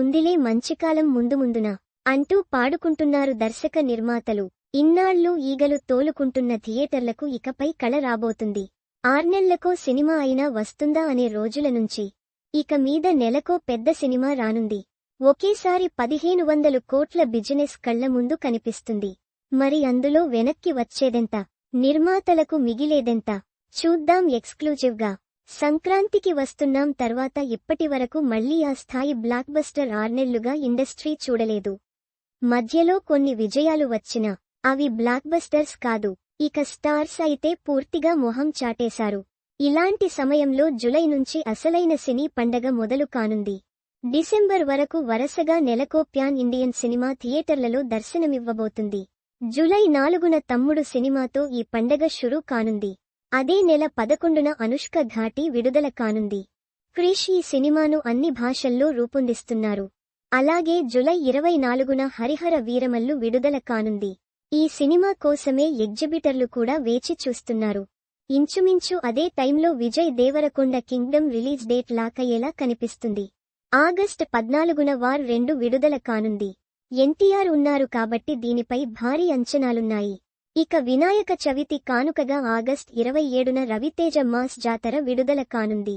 ఉందిలే మంచికాలం ముందు ముందున అంటూ పాడుకుంటున్నారు దర్శక నిర్మాతలు. ఇన్నాళ్ళు ఈగలు తోలుకుంటున్న థియేటర్లకు ఇకపై కళ రాబోతుంది. ఆర్నెళ్ళకో సినిమా అయినా వస్తుందా అనే రోజుల నుంచి ఇక మీద నెలకో పెద్ద సినిమా రానుంది. ఒకేసారి పదిహేను వందలు కోట్ల బిజినెస్ కళ్ళ ముందు కనిపిస్తుంది. మరి అందులో వెనక్కి వచ్చేదెంత? నిర్మాతలకు మిగిలేదెంత? చూద్దాం ఎక్స్క్లూజివ్గా. సంక్రాంతికి వస్తున్నాం తర్వాత ఇప్పటివరకు మళ్ళీ ఆ స్థాయి బ్లాక్ బస్టర్ ఇండస్ట్రీ చూడలేదు. మధ్యలో కొన్ని విజయాలు వచ్చినా అవి బ్లాక్ బస్టర్స్ కాదు ఇక స్టార్స్ అయితే పూర్తిగా మొహం చాటేశారు. ఇలాంటి సమయంలో జులై నుంచి అసలైన సినీ పండగ మొదలు కానుంది. డిసెంబర్ వరకు వరసగా నెలకో ప్యాన్ ఇండియన్ సినిమా థియేటర్లలో దర్శనమివ్వబోతుంది. జులై నాలుగున తమ్ముడు సినిమాతో ఈ పండగ షురూ కానుంది. అదే నెల పదకొండున అనుష్క ఘాటి విడుదల కానుంది. క్రిష్ ఈ సినిమాను అన్ని భాషల్లో రూపొందిస్తున్నారు. అలాగే జులై ఇరవై నాలుగున హరిహర వీరమల్లు విడుదల కానుంది. ఈ సినిమా కోసమే ఎగ్జిబిటర్లు కూడా వేచి చూస్తున్నారు. ఇంచుమించు అదే టైంలో Vijay Deverakonda Kingdom release date లాకయ్యేలా కనిపిస్తుంది. ఆగస్ట్ పద్నాలుగున వార్ రెండు విడుదల కానుంది. ఎన్టీఆర్ ఉన్నారు కాబట్టి దీనిపై భారీ అంచనాలున్నాయి. ఇక వినాయక చవితి కానుకగా ఆగస్ట్ ఇరవై ఏడున రవితేజ మాస్ జాతర విడుదల కానుంది.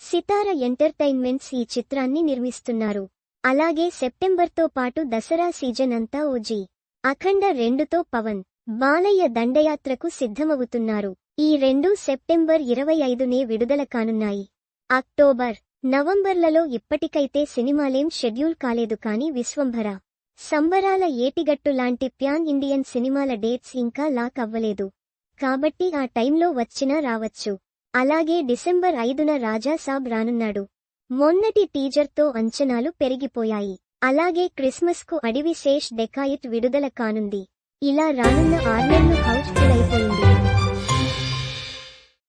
సితార ఎంటర్టైన్మెంట్స్ ఈ చిత్రాన్ని నిర్మిస్తున్నారు. అలాగే సెప్టెంబర్తో పాటు దసరా సీజన్ అంతా ఓజీ. అఖండ రెండుతో పవన్ బాలయ్య దండయాత్రకు సిద్ధమవుతున్నారు. ఈ రెండు సెప్టెంబర్ ఇరవై ఐదునే విడుదల కానున్నాయి. అక్టోబర్ నవంబర్లలో ఇప్పటికైతే సినిమాలేం షెడ్యూల్ కాలేదు కాని విశ్వంభర. సంబరాల ఏటిగట్టు లాంటి ప్యాన్ ఇండియన్ సినిమాల డేట్స్ ఇంకా లాక్ అవ్వలేదు. కాబట్టి ఆ టైంలో వచ్చినా రావచ్చు. అలాగే డిసెంబర్ ఐదున రాజా సాబ్ రానున్నాడు. మొన్నటి టీజర్తో అంచనాలు పెరిగిపోయాయి. అలాగే క్రిస్మస్కు అడివి శేష్ డెకాయిట్ విడుదల కానుంది. ఇలా రానున్న ఆర్నెల్లు హౌస్ఫుల్ అయిపోయింది